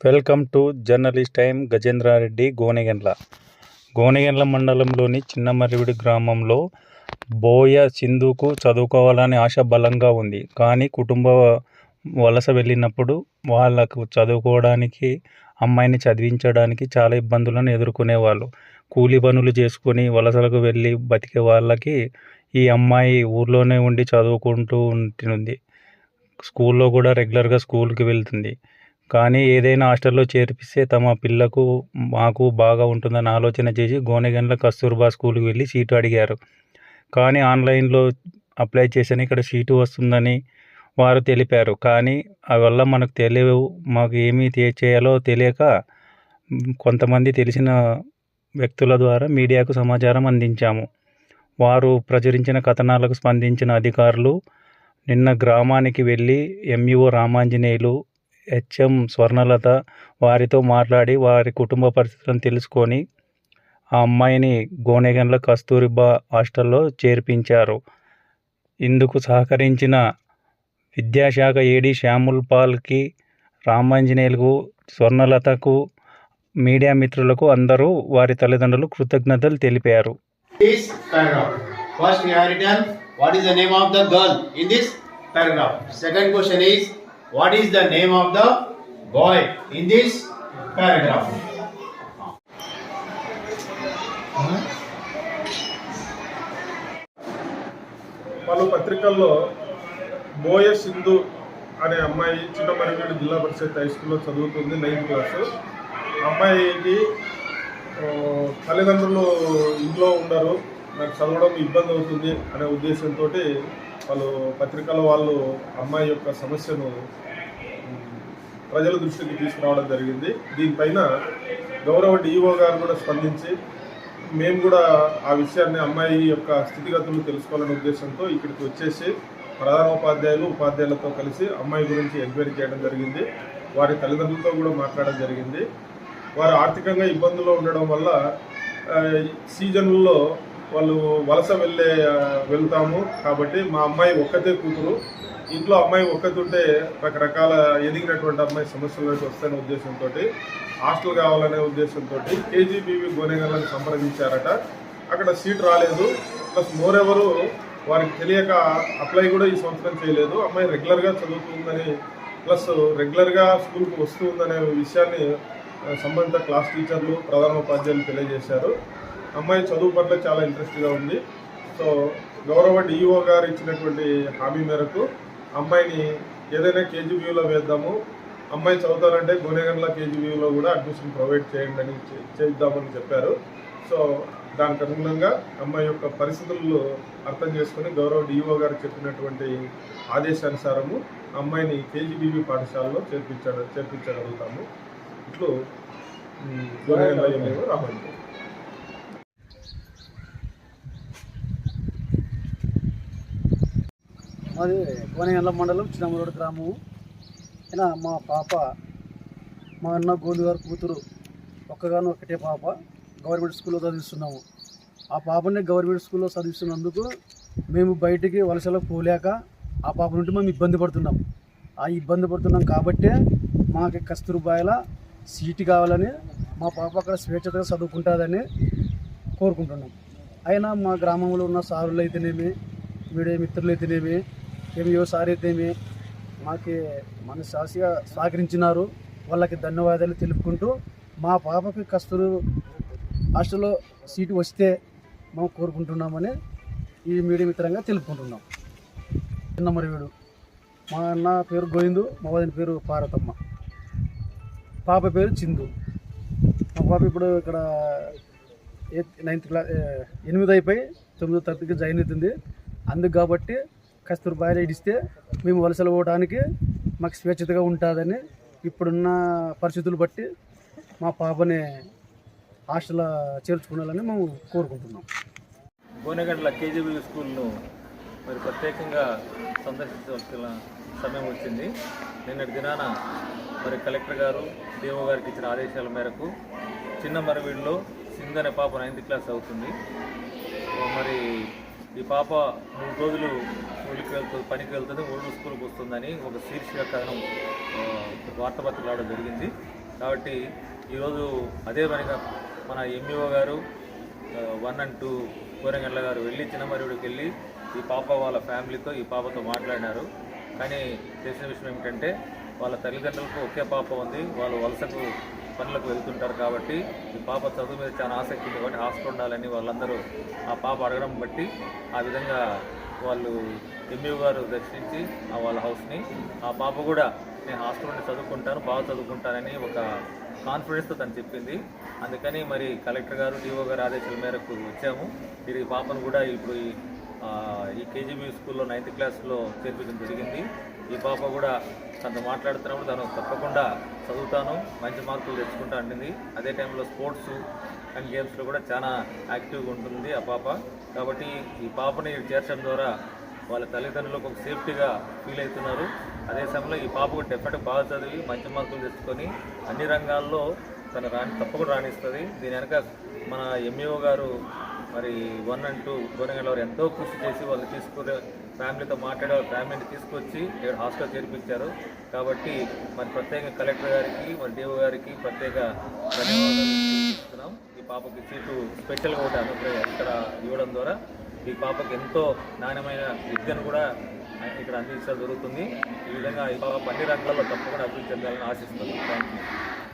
Welcome to journalist time Gajendra Reddy Gonegandla. Gonegandla మండలంలోని చిన్నమర్రివిడి గ్రామంలో బోయ సింధుకు చదువుకోవాలని ఆశ బలంగా ఉంది. కానీ కుటుంబ వలస వెళ్ళినప్పుడు వాళ్ళకు చదువుకోవడానికి అమ్మాయిని చదివించడానికి చాలా ఇబ్బందులను ఎదుర్కొనేవాళ్ళు. కూలి పనులు చేసుకొని వలసలకు వెళ్ళి బతికే వాళ్ళకి ఈ అమ్మాయి ఊర్లోనే ఉండి చదువుకుంటూ ఉంటుంది స్కూల్లో కూడా రెగ్యులర్గా స్కూల్కి వెళ్తుంది. కానీ ఏదైనా హాస్టల్లో చేర్పిస్తే తమ పిల్లకు మాకు బాగా ఉంటుందని ఆలోచన చేసి గోనెగండ్ల కస్తూర్బా స్కూల్కి వెళ్ళి సీటు అడిగారు. కానీ ఆన్లైన్లో అప్లై చేశాను ఇక్కడ సీటు వస్తుందని వారు తెలిపారు. కానీ వల్ల మనకు తెలియవు మాకు ఏమీ చేయాలో తెలియక కొంతమంది తెలిసిన వ్యక్తుల ద్వారా మీడియాకు సమాచారం అందించాము. వారు ప్రచురించిన కథనాలకు స్పందించిన అధికారులు నిన్న గ్రామానికి వెళ్ళి ఎంఈఓ రామాంజనేయులు హెచ్ఎం స్వర్ణలత వారితో మాట్లాడి వారి కుటుంబ పరిస్థితులను తెలుసుకొని ఆ అమ్మాయిని గోనెగండ్ల కస్తూరిబా హాస్టల్లో చేర్పించారు ఇందుకు సహకరించిన విద్యాశాఖ ఏడి శ్యాముల్ పాల్కి రామాంజనేయులకు స్వర్ణలతకు మీడియా మిత్రులకు అందరూ వారి తల్లిదండ్రులు కృతజ్ఞతలు తెలిపారు. First we have written what is the name of the girl in this paragraph. Second question is what is the name of the boy in this paragraph పలు పత్రికల్లో బోయ సింధు అనే అమ్మాయి చిన్నమరివీడు జిల్లా పరిషత్ హై స్కూల్లో చదువుతుంది నైన్త్ క్లాస్ అమ్మాయికి తల్లిదండ్రులు ఇంట్లో ఉండరు నాకు చదవడం ఇబ్బంది అవుతుంది అనే ఉద్దేశంతో వాళ్ళు పత్రికల వాళ్ళు అమ్మాయి యొక్క సమస్యను ప్రజల దృష్టికి తీసుకురావడం జరిగింది. దీనిపైన గౌరవ డిఈఓ గారు కూడా స్పందించి మేము కూడా ఆ విషయాన్ని అమ్మాయి యొక్క స్థితిగతులు తెలుసుకోవాలనే ఉద్దేశంతో ఇక్కడికి వచ్చేసి ప్రధానోపాధ్యాయులు ఉపాధ్యాయులతో కలిసి అమ్మాయి గురించి ఎంక్వైరీ చేయడం జరిగింది. వారి తల్లిదండ్రులతో కూడా మాట్లాడడం జరిగింది. వారు ఆర్థికంగా ఇబ్బందుల్లో ఉండడం వల్ల సీజన్లో వాళ్ళు వలస వెళ్ళే వెళ్తాము. కాబట్టి మా అమ్మాయి ఒక్కతే కూతురు. ఇంట్లో అమ్మాయి ఒక్కతుంటే రకరకాల ఎదిగినటువంటి అమ్మాయి సమస్యలు వస్తాయనే ఉద్దేశంతో హాస్టల్ కావాలనే ఉద్దేశంతో కేజీబీవీ గోనెగల్ని సంప్రదించారట. అక్కడ సీట్ రాలేదు. ప్లస్ మోర్ ఎవరు వారికి తెలియక అప్లై కూడా ఈ సంవత్సరం చేయలేదు. అమ్మాయి రెగ్యులర్గా చదువుతుందని ప్లస్ రెగ్యులర్గా స్కూల్కి వస్తుందనే విషయాన్ని సంబంధిత క్లాస్ టీచర్లు ప్రధానోపాధ్యాయులు తెలియజేశారు. అమ్మాయి చదువు పట్ల చాలా ఇంట్రెస్ట్గా ఉంది. సో గౌరవ డిఈఓ గారు ఇచ్చినటువంటి హామీ మేరకు అమ్మాయిని ఏదైనా కేజీబీయూలో వేద్దాము. అమ్మాయి చదువుతారంటే గోనెగండ్ల కేజీబీయూలో కూడా అడ్మిషన్ ప్రొవైడ్ చేయండి అని చేద్దామని చెప్పారు. సో దానికి అనుగుణంగా అమ్మాయి యొక్క పరిస్థితులు అర్థం చేసుకుని గౌరవ డిఈఓ గారు చెప్పినటువంటి ఆదేశానుసారము అమ్మాయిని కేజీబీబీ పాఠశాలలో చేర్పించ చేర్పించగలుగుతాము. ఇట్లు ఉమ్, గోనెగండ్ల ఎంఈఓ రామండి మాది కోనగండ్ల మండలం చిన్నమూరు గ్రామము. అయినా మా పాప మా అన్న గోండు గారు కూతురు ఒక్కగాను ఒకటే పాప గవర్నమెంట్ స్కూల్లో చదివిస్తున్నాము. ఆ పాపని గవర్నమెంట్ స్కూల్లో చదివిస్తున్నందుకు మేము బయటికి వలసలో పోలేక ఆ పాప నుండి మేము ఇబ్బంది పడుతున్నాం. ఆ ఇబ్బంది పడుతున్నాం కాబట్టే మాకు కస్తూర్బాయిల సీటు కావాలని మా పాప అక్కడ స్వేచ్ఛగా చదువుకుంటుందని కోరుకుంటున్నాం. అయినా మా గ్రామంలో ఉన్న సారులు అయితేనేమి మీడియా మిత్రులు అయితేనేమి ఎంఈఓ సార్ మాకి మనసాసిగా సహకరించినారు వాళ్ళకి ధన్యవాదాలు తెలుపుకుంటూ మా పాపకి కస్తూరు హాస్టల్లో సీటు వస్తే మేము కోరుకుంటున్నామని ఈ మీడియా మిత్రంగా తెలుపుకుంటున్నాం. చిన్న మరివీడు. మా అన్న పేరు గోవిందు మా వదిన పేరు పార్వతమ్మ. పాప పేరు చిందు. మా పాప ఇప్పుడు ఇక్కడ ఎయిత్ నైన్త్ క్లాస్ ఎనిమిది అయిపోయి తొమ్మిదో తరగతికి జాయిన్ అవుతుంది. అందుకు కాబట్టి కస్తూర్బాయిలో ఇస్తే మేము వలసలు పోవడానికి మాకు స్వేచ్ఛతగా ఉంటుందని ఇప్పుడున్న పరిస్థితులు బట్టి మా పాపని హాస్టల్ చేర్చుకోవాలని మేము కోరుకుంటున్నాం. గోనెగండ్ల కేజీబీ స్కూల్ను మరి ప్రత్యేకంగా సందర్శించవలసిన సమయం వచ్చింది. నిన్నటి దినాన మరి కలెక్టర్ గారు దేవో గారికి ఇచ్చిన ఆదేశాల మేరకు చిన్న మరవీడిలో సింధ్ అనే పాప నైన్త్ క్లాస్ అవుతుంది. పాప మూడు రోజులు స్కూల్కి వెళ్తుంది పనికి వెళ్తుంది మూడు రోజులు స్కూల్కి వస్తుందని ఒక శీర్షిక కథనం వార్తాపత్రిక రావడం జరిగింది. కాబట్టి ఈరోజు అదే పనిగా మన ఎంఈఓ గారు వన్ అండ్ టూ కూరంగండ్ల గారు వెళ్ళి చిన్నమరుడికి వెళ్ళి ఈ పాప వాళ్ళ ఫ్యామిలీతో ఈ పాపతో మాట్లాడినారు. కానీ తెలిసిన విషయం ఏమిటంటే వాళ్ళ తల్లిదండ్రులకు ఒకే పాప ఉంది వాళ్ళు వలసకు పనులకు వెళ్తుంటారు కాబట్టి ఈ పాప చదువు మీద చాలా ఆసక్తి ఉంది కాబట్టి హాస్టల్ ఉండాలని వాళ్ళందరూ ఆ పాప అడగడం బట్టి ఆ విధంగా వాళ్ళు ఎంఈఓ గారు దర్శించి ఆ వాళ్ళ హౌస్ని ఆ పాప కూడా నేను హాస్టల్ ఉండి చదువుకుంటాను బాగా చదువుకుంటానని ఒక కాన్ఫిడెన్స్తో తను చెప్పింది. అందుకని మరి కలెక్టర్ గారు డిఓ గారు ఆదేశాల మేరకు వచ్చాము. ఇది పాపను కూడా ఇప్పుడు ఈ కేజీబీ స్కూల్లో నైన్త్ క్లాస్లో చేర్పించడం జరిగింది. ఈ పాప కూడా తనతో మాట్లాడుతున్నప్పుడు తను తప్పకుండా చదువుతాను మంచి మార్కులు తెచ్చుకుంటా అంటుంది. అదే టైంలో స్పోర్ట్స్ అండ్ గేమ్స్లో కూడా చాలా యాక్టివ్గా ఉంటుంది ఆ పాప. కాబట్టి ఈ పాపని చేర్చడం ద్వారా వాళ్ళ తల్లిదండ్రులకు ఒక సేఫ్టీగా ఫీల్ అవుతున్నారు. అదే సమయంలో ఈ పాప కూడా డెఫినెట్గా బాగా చదివి మంచి మార్కులు తెచ్చుకొని అన్ని రంగాల్లో తన రాణి తప్పకుండా రాణిస్తుంది. దీని వెనక మన ఎంఈఓ గారు మరి వన్ అండ్ టూ గోరంగల్ వారు ఎంతో కృషి చేసి వాళ్ళు తీసుకునే ఫ్యామిలీతో మాట్లాడే వాళ్ళ ఫ్యామిలీని తీసుకొచ్చి ఇక్కడ హాస్టల్ చేర్పించారు. కాబట్టి మరి ప్రత్యేక కలెక్టర్ గారికి మరి దేవు గారికి ప్రత్యేక ధన్యవాదాలు ఈ పాపకి సీటు స్పెషల్గా ఒకటి అనుగ్రహం ఇక్కడ ఇవ్వడం ద్వారా ఈ పాపకి ఎంతో నాణ్యమైన విద్యను కూడా ఇక్కడ అందించడం జరుగుతుంది. ఈ విధంగా ఈ పాప అన్ని రంగాల్లో తప్పకుండా అభివృద్ధి చెందాలని ఆశిస్తున్నాను థ్యాంక్ యూ